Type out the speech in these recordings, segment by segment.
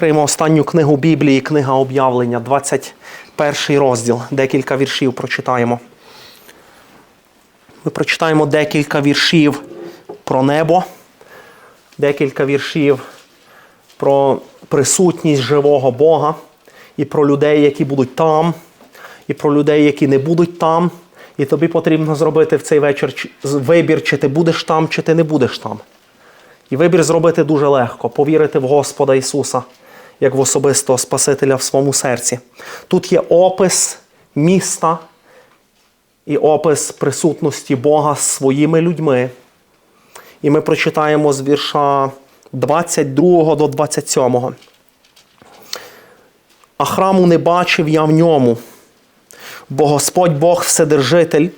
Відкриємо останню книгу Біблії, книга об'явлення, 21 розділ. Декілька віршів прочитаємо. Ми прочитаємо декілька віршів про небо, декілька віршів про присутність живого Бога і про людей, які будуть там, і про людей, які не будуть там. І тобі потрібно зробити в цей вечір вибір, чи ти будеш там, чи ти не будеш там. І вибір зробити дуже легко повірити в Господа Ісуса як в особистого Спасителя в своєму серці. Тут є опис міста і опис присутності Бога з своїми людьми. І ми прочитаємо з вірша 22 до 27. А храму не бачив я в ньому, бо Господь Бог Вседержитель,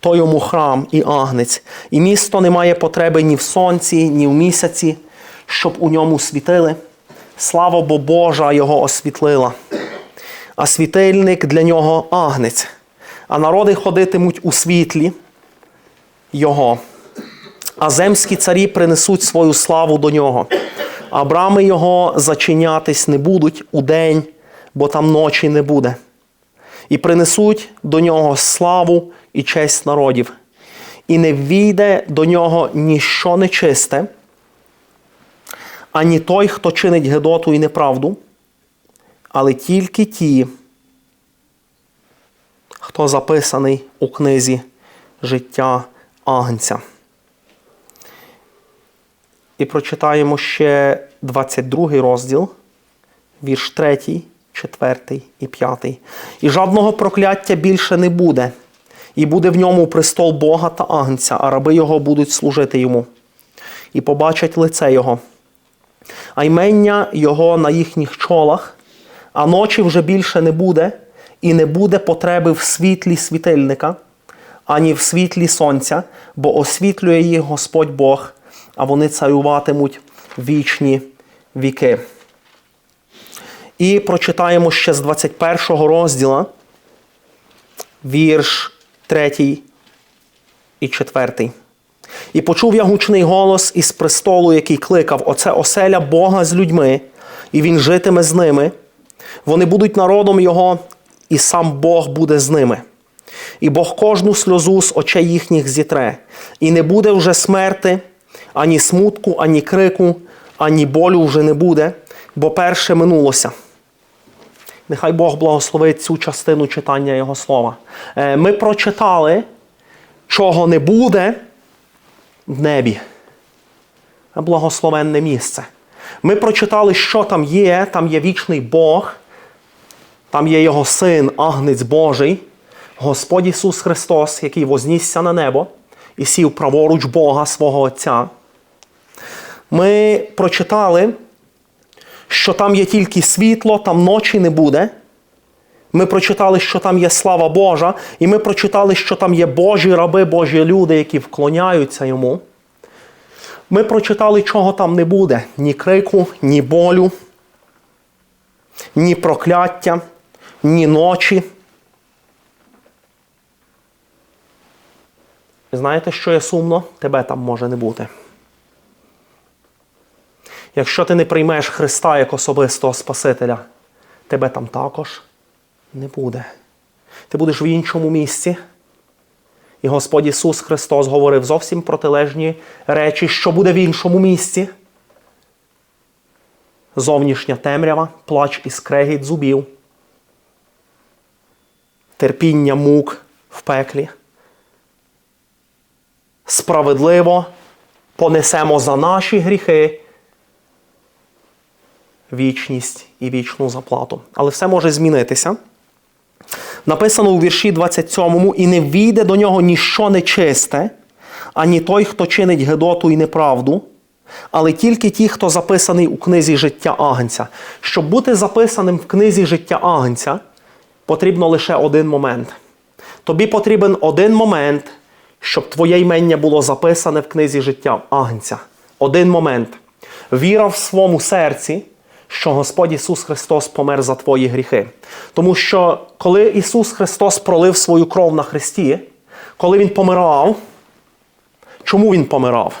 то йому храм і агнець, і місто не має потреби ні в сонці, ні в місяці, щоб у ньому світили. Слава бо Божа його освітлила. А світильник для нього агнець, а народи ходитимуть у світлі його. А земські царі принесуть свою славу до нього. А брами його зачинятись не будуть у день, бо там ночі не буде. І принесуть до нього славу і честь народів. І не війде до нього ніщо нечисте, ані той, хто чинить гедоту і неправду, але тільки ті, хто записаний у книзі життя Агнця. І прочитаємо ще 22 розділ, вірш 3, 4 і 5. І жодного прокляття більше не буде, і буде в ньому престол Бога та Агнця, а раби його будуть служити йому, і побачать лице Його, а ймення Його на їхніх чолах, а ночі вже більше не буде, і не буде потреби в світлі світильника, ані в світлі сонця, бо освітлює їх Господь Бог, а вони царюватимуть вічні віки. І прочитаємо ще з 21 розділа вірш 3 і 4. І почув я гучний голос із престолу, який кликав: Оце оселя Бога з людьми, і він житиме з ними. Вони будуть народом Його, і сам Бог буде з ними. І Бог кожну сльозу з очей їхніх зітре, і не буде вже смерти, ані смутку, ані крику, ані болю вже не буде, бо перше минулося. Нехай Бог благословить цю частину читання Його слова. Е, Ми прочитали, чого не буде в небі. Благословенне місце. Ми прочитали, що там є. Там є вічний Бог, там є Його син, Агнець Божий, Господь Ісус Христос, який вознісся на небо і сів праворуч Бога свого Отця. Ми прочитали, що там є тільки світло, там ночі не буде. Ми прочитали, що там є слава Божа, і ми прочитали, що там є Божі раби, Божі люди, які вклоняються йому. Ми прочитали, чого там не буде: ні крику, ні болю, ні прокляття, ні ночі. Знаєте, що є сумно? Тебе там може не бути. Якщо ти не приймеш Христа як особистого Спасителя, тебе там також не буде. Ти будеш в іншому місці. І Господь Ісус Христос говорив зовсім протилежні речі, що буде в іншому місці. Зовнішня темрява, плач і скрегіт зубів, терпіння мук в пеклі. Справедливо понесемо за наші гріхи вічність і вічну заплату. Але все може змінитися. Написано у вірші 27 і не війде до нього ніщо нечисте, ані той, хто чинить гедоту і неправду, але тільки ті, хто записаний у книзі життя Агнця. Щоб бути записаним в книзі життя Агнця, потрібно лише один момент. Тобі потрібен один момент, щоб твоє імення було записане в книзі життя Агнця. Один момент. Віра в своєму серці, що Господь Ісус Христос помер за твої гріхи. Тому що коли Ісус Христос пролив свою кров на Христі, коли Він помирав, чому Він помирав?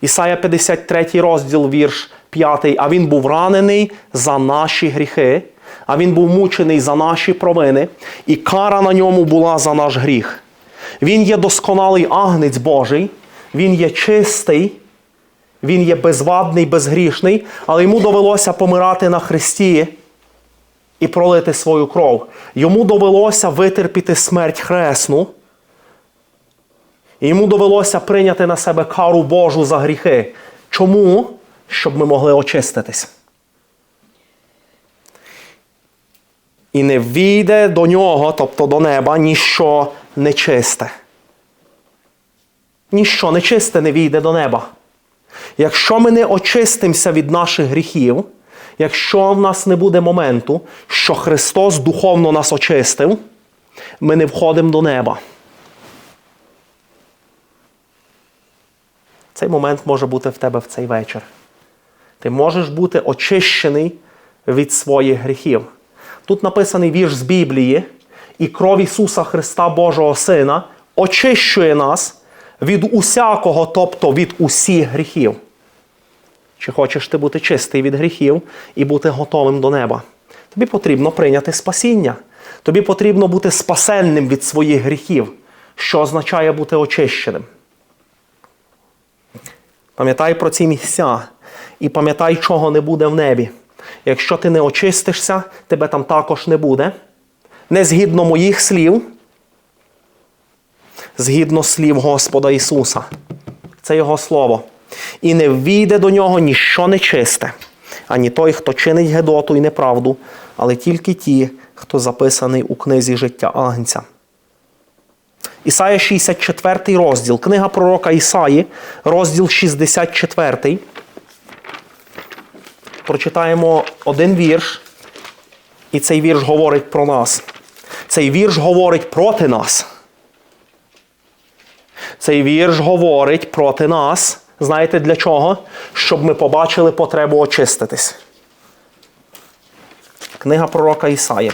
Ісая 53 розділ, вірш п'ятий, а він був ранений за наші гріхи, а він був мучений за наші провини, і кара на ньому була за наш гріх. Він є досконалий агнець Божий, він є чистий, він є безвадний, безгрішний, але йому довелося помирати на хресті і пролити свою кров. Йому довелося витерпіти смерть хресну. І йому довелося прийняти на себе кару Божу за гріхи. Чому? Щоб ми могли очиститись. І не війде до нього, тобто до неба, ніщо нечисте. Ніщо нечисте не війде до неба. Якщо ми не очистимося від наших гріхів, якщо в нас не буде моменту, що Христос духовно нас очистив, ми не входимо до неба. Цей момент може бути в тебе в цей вечір. Ти можеш бути очищений від своїх гріхів. Тут написаний вірш з Біблії, і кров Ісуса Христа Божого Сина очищує нас від усякого, тобто від усіх гріхів. Чи хочеш ти бути чистий від гріхів і бути готовим до неба? Тобі потрібно прийняти спасіння. Тобі потрібно бути спасенним від своїх гріхів, що означає бути очищеним. Пам'ятай про ці місця і пам'ятай, чого не буде в небі. Якщо ти не очистишся, тебе там також не буде. Не згідно моїх слів, згідно слів Господа Ісуса. Це Його Слово. І не ввійде до нього ніщо нечисте, ані той, хто чинить гедоту і неправду, але тільки ті, хто записаний у книзі життя Агнця. Ісая 64 розділ. Книга пророка Ісаї, розділ 64. Прочитаємо один вірш, і цей вірш говорить про нас. Цей вірш говорить проти нас. Цей вірш говорить проти нас. Знаєте для чого? Щоб ми побачили потребу очиститись. Книга пророка Ісаї.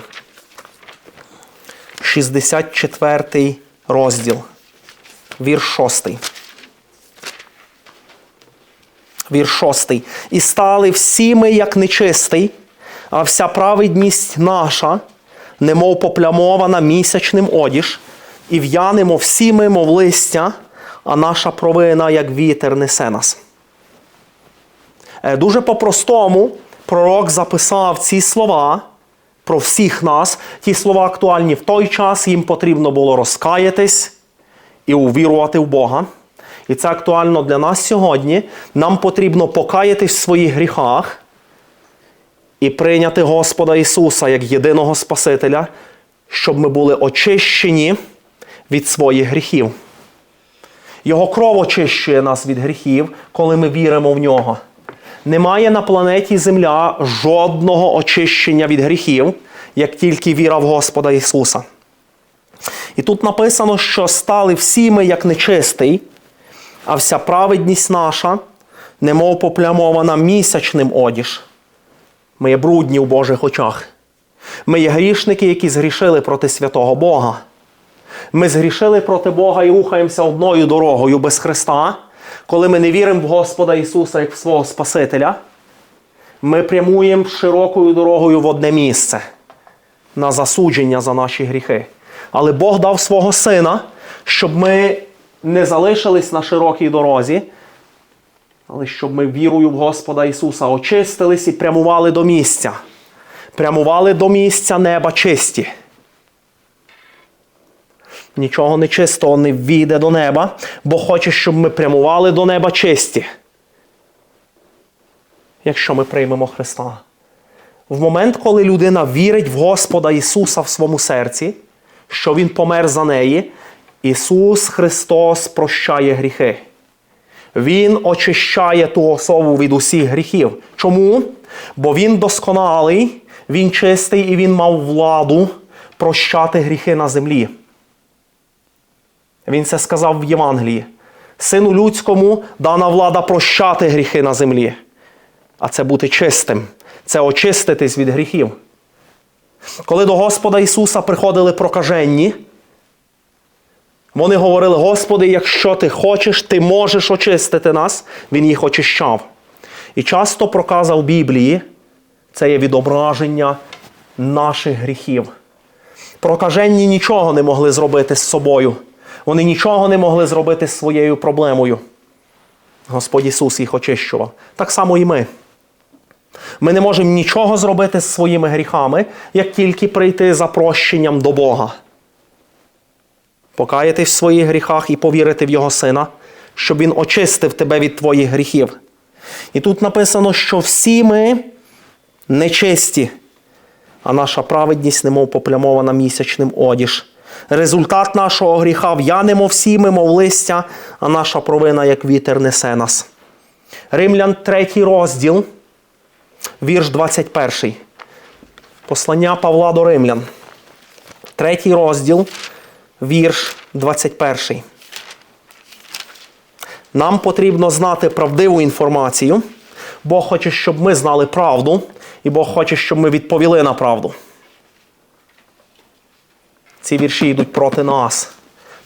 64 розділ. Вірш 6. Вірш 6. І стали всі ми, як нечистий, а вся праведність наша, немов поплямована місячним одіж, і в'янемо всі ми, мов листя, а наша провина, як вітер, несе нас. Е, Дуже по-простому пророк записав ці слова про всіх нас. Ті слова актуальні в той час, їм потрібно було розкаятись і увірувати в Бога. І це актуально для нас сьогодні. Нам потрібно покаятись в своїх гріхах і прийняти Господа Ісуса як єдиного Спасителя, щоб ми були очищені від своїх гріхів. Його кров очищує нас від гріхів, коли ми віримо в нього. Немає на планеті Земля жодного очищення від гріхів, як тільки віра в Господа Ісуса. І тут написано, що стали всі ми як нечистий, а вся праведність наша, немов поплямована місячним одіж. Ми є брудні в Божих очах. Ми є грішники, які згрішили проти святого Бога. Ми згрішили проти Бога і рухаємося одною дорогою без Христа. Коли ми не віримо в Господа Ісуса як в свого Спасителя, ми прямуємо широкою дорогою в одне місце на засудження за наші гріхи. Але Бог дав свого Сина, щоб ми не залишились на широкій дорозі, але щоб ми вірою в Господа Ісуса очистились і прямували до місця. Прямували до місця неба чисті. Нічого нечистого не війде до неба, бо хоче, щоб ми прямували до неба чисті. Якщо ми приймемо Христа. В момент, коли людина вірить в Господа Ісуса в своєму серці, що Він помер за неї, Ісус Христос прощає гріхи. Він очищає ту особу від усіх гріхів. Чому? Бо Він досконалий, Він чистий і Він мав владу прощати гріхи на землі. Він це сказав в Євангелії. Сину людському дана влада прощати гріхи на землі. А це бути чистим, це очиститись від гріхів. Коли до Господа Ісуса приходили прокаженні, вони говорили: Господи, якщо ти хочеш, ти можеш очистити нас, Він їх очищав. І часто проказа в Біблії це є відображення наших гріхів. Прокаженні нічого не могли зробити з собою. Вони нічого не могли зробити з своєю проблемою. Господь Ісус їх очищував. Так само і ми. Ми не можемо нічого зробити з своїми гріхами, як тільки прийти за прощенням до Бога. Покаятись в своїх гріхах і повірити в Його Сина, щоб Він очистив тебе від твоїх гріхів. І тут написано, що всі ми нечисті, а наша праведність, немов поплямована місячним одіж. Результат нашого гріха в'янемо всі, ми, мов листя, а наша провина, як вітер, несе нас. Римлян, третій розділ, вірш 21. Послання Павла до Римлян. Третій розділ, вірш 21. Нам потрібно знати правдиву інформацію. Бог хоче, щоб ми знали правду, і Бог хоче, щоб ми відповіли на правду. Ці вірші йдуть проти нас,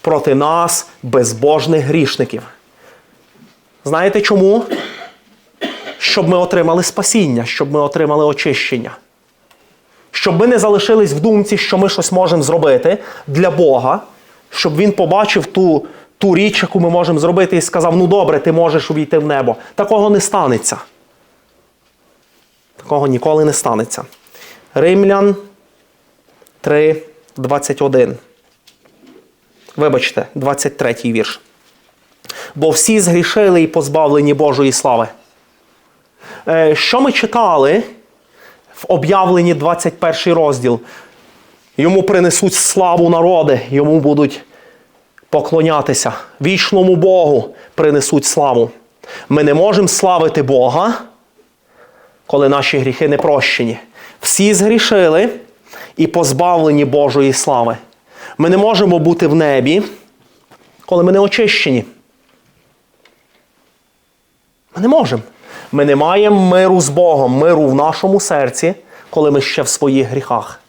проти нас, безбожних грішників. Знаєте чому? Щоб ми отримали спасіння, щоб ми отримали очищення. Щоб ми не залишились в думці, що ми щось можемо зробити для Бога, щоб Він побачив ту, ту річ, яку ми можемо зробити, і сказав: ну добре, ти можеш увійти в небо. Такого не станеться. Такого ніколи не станеться. Римлян 3, 21. Вибачте, 23 вірш. Бо всі згрішили і позбавлені Божої слави. Е, Що ми читали в об'явленні 21 розділ? Йому принесуть славу народи, йому будуть поклонятися. Вічному Богу принесуть славу. Ми не можемо славити Бога, коли наші гріхи не прощені. Всі згрішили і позбавлені Божої слави. Ми не можемо бути в небі, коли ми не очищені. Ми не можемо. Ми не маємо миру з Богом, миру в нашому серці, коли ми ще в своїх гріхах.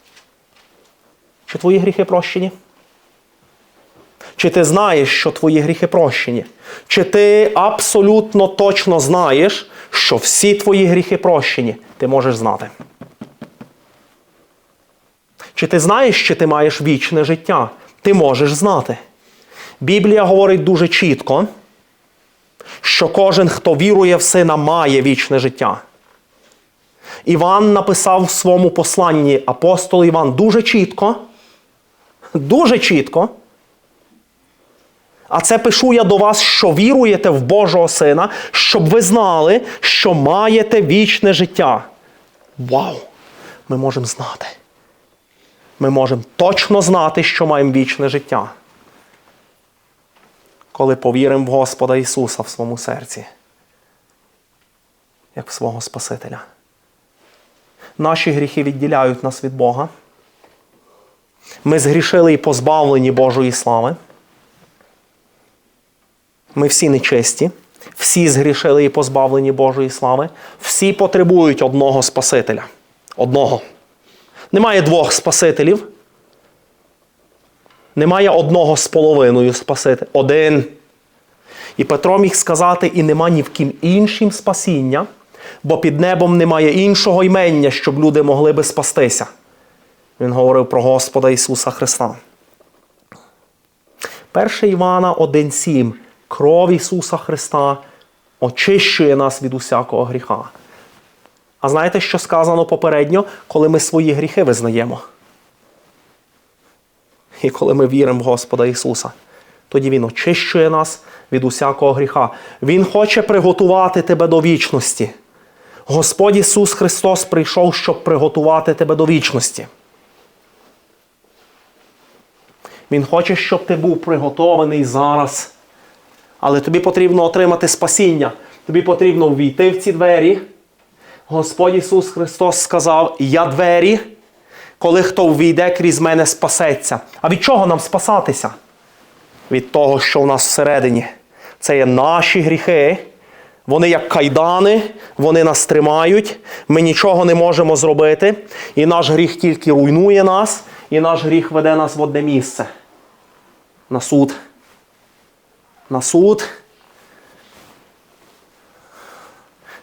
Чи твої гріхи прощені? Чи ти знаєш, що твої гріхи прощені? Чи ти абсолютно точно знаєш, що всі твої гріхи прощені? Ти можеш знати. Чи ти знаєш, що ти маєш вічне життя? Ти можеш знати. Біблія говорить дуже чітко, що кожен, хто вірує в сина, має вічне життя. Іван написав в своєму посланні апостол Іван дуже чітко, дуже чітко. А це пишу я до вас, що віруєте в Божого Сина, щоб ви знали, що маєте вічне життя. Вау! Ми можемо знати. Ми можемо точно знати, що маємо вічне життя. Коли повіримо в Господа Ісуса в своєму серці, як в свого Спасителя. Наші гріхи відділяють нас від Бога. Ми згрішили і позбавлені Божої слави. Ми всі нечесті, всі згрішили і позбавлені Божої слави. Всі потребують одного Спасителя. Одного. Немає двох Спасителів. Немає одного з половиною Спасителя. Один. І Петро міг сказати, і нема ні в ким іншим спасіння, бо під небом немає іншого ймення, щоб люди могли би спастися. Він говорив про Господа Ісуса Христа. 1 Івана 1,7. Кров Ісуса Христа очищує нас від усякого гріха. А знаєте, що сказано попередньо, коли ми свої гріхи визнаємо? І коли ми віримо в Господа Ісуса, тоді Він очищує нас від усякого гріха. Він хоче приготувати тебе до вічності. Господь Ісус Христос прийшов, щоб приготувати тебе до вічності. Він хоче, щоб ти був приготований зараз. Але тобі потрібно отримати спасіння. Тобі потрібно ввійти в ці двері. Господь Ісус Христос сказав: Я двері, коли хто ввійде крізь мене, спасеться. А від чого нам спасатися? Від того, що в нас всередині. Це є наші гріхи. Вони як кайдани, вони нас тримають, ми нічого не можемо зробити. І наш гріх тільки руйнує нас, і наш гріх веде нас в одне місце. На суд. На суд.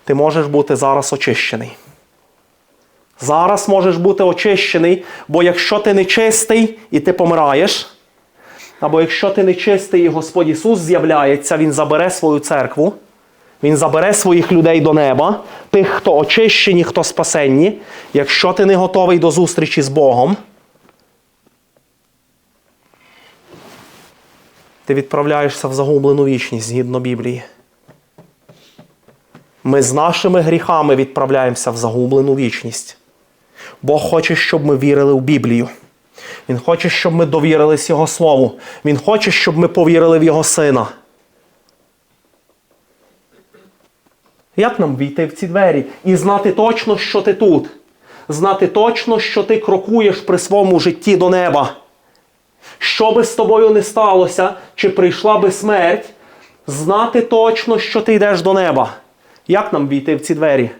Ти можеш бути зараз очищений. Зараз можеш бути очищений, бо якщо ти не чистий і ти помираєш, або якщо ти не чистий і Господь Ісус з'являється, Він забере свою церкву, Він забере своїх людей до неба, тих, хто очищені, хто спасенні. Якщо ти не готовий до зустрічі з Богом, ти відправляєшся в загублену вічність згідно Біблії. Ми з нашими гріхами відправляємося в загублену вічність. Бог хоче, щоб ми вірили в Біблію. Він хоче, щоб ми довірились Його Слову. Він хоче, щоб ми повірили в Його Сина. Як нам війти в ці двері і знати точно, що ти тут? Знати точно, що ти крокуєш при своєму житті до неба. Що би з тобою не сталося, чи прийшла би смерть, знати точно, що ти йдеш до неба. Як нам війти в ці двері?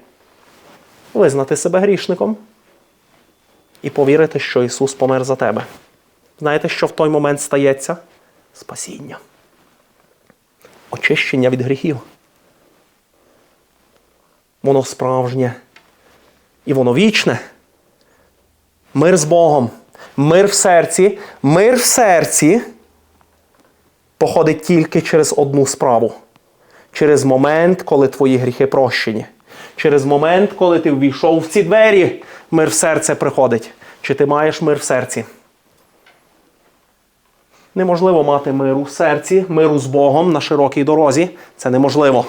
Визнати себе грішником і повірити, що Ісус помер за тебе. Знаєте, що в той момент стається? Спасіння. Очищення від гріхів. Воно справжнє. І воно вічне. Мир з Богом. Мир в серці. Мир в серці походить тільки через одну справу. Через момент, коли твої гріхи прощені. Через момент, коли ти ввійшов в ці двері, мир в серце приходить. Чи ти маєш мир в серці? Неможливо мати миру в серці, миру з Богом на широкій дорозі. Це неможливо.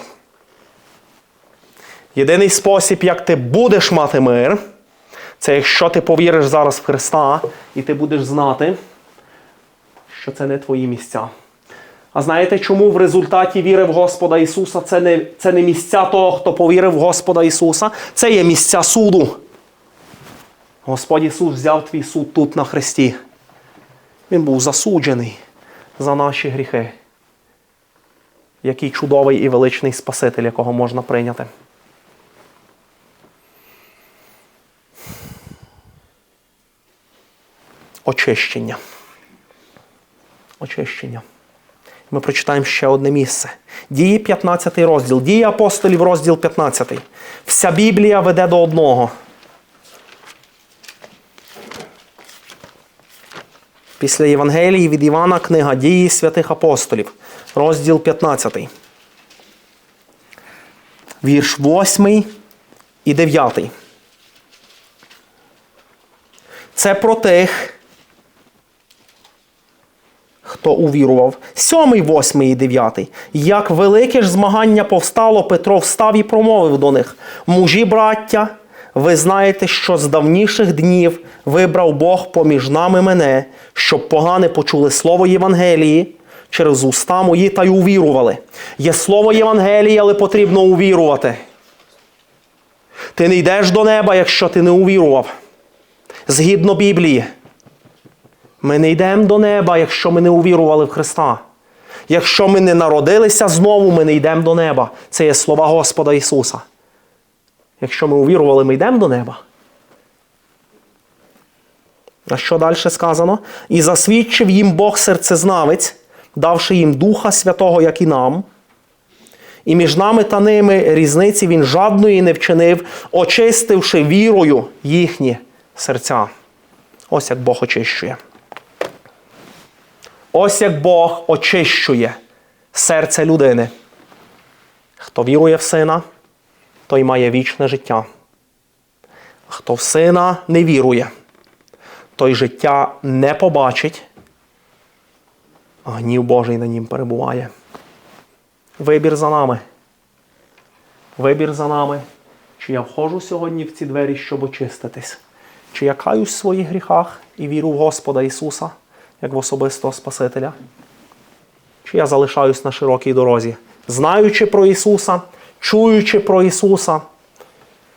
Єдиний спосіб, як ти будеш мати мир, це якщо ти повіриш зараз в Христа і ти будеш знати, що це не твої місця. А знаєте, чому в результаті віри в Господа Ісуса це не, це не місця того, хто повірив в Господа Ісуса, це є місця суду. Господь Ісус взяв твій суд тут на Христі. Він був засуджений за наші гріхи. Який чудовий і величний Спаситель, якого можна прийняти. Очищення. Очищення. Ми прочитаємо ще одне місце. Дії 15 розділ. Дії апостолів, розділ 15. Вся Біблія веде до одного. Після Євангелії від Івана книга Дії святих апостолів, розділ 15. Вірш 8 і 9. Це про тих, хто увірував. Сьомий, восьмий і дев'ятий. Як велике ж змагання повстало, Петро встав і промовив до них: Мужі, браття, ви знаєте, що з давніших днів вибрав Бог поміж нами мене, щоб погане почули слово Євангелії через уста мої та й увірували. Є слово Євангелії, але потрібно увірувати. Ти не йдеш до неба, якщо ти не увірував. Згідно Біблії. Ми не йдемо до неба, якщо ми не увірували в Христа. Якщо ми не народилися знову, ми не йдемо до неба. Це є слова Господа Ісуса. Якщо ми увірували, ми йдемо до неба. А що далі сказано? І засвідчив їм Бог серцезнавець, давши їм Духа Святого, як і нам. І між нами та ними різниці він жадної не вчинив, очистивши вірою їхні серця. Ось як Бог очищує. Ось як Бог очищує серце людини. Хто вірує в сина, той має вічне життя. А хто в сина не вірує, той життя не побачить, а гнів Божий на нім перебуває. Вибір за нами. Вибір за нами. Чи я входжу сьогодні в ці двері, щоб очиститись? Чи я каюсь в своїх гріхах і віру в Господа Ісуса, як в особистого Спасителя? Чи я залишаюсь на широкій дорозі, знаючи про Ісуса, чуючи про Ісуса,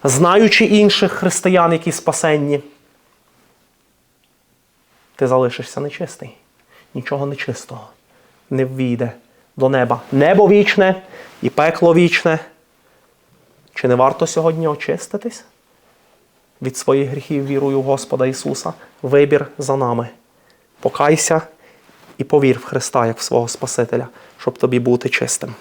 знаючи інших християн, які спасенні? Ти залишишся нечистий. Нічого нечистого не ввійде до неба. Небо вічне і пекло вічне. Чи не варто сьогодні очиститись від своїх гріхів вірою в Господа Ісуса? Вибір за нами. Покайся і повір в Христа як в свого Спасителя, щоб тобі бути чистим.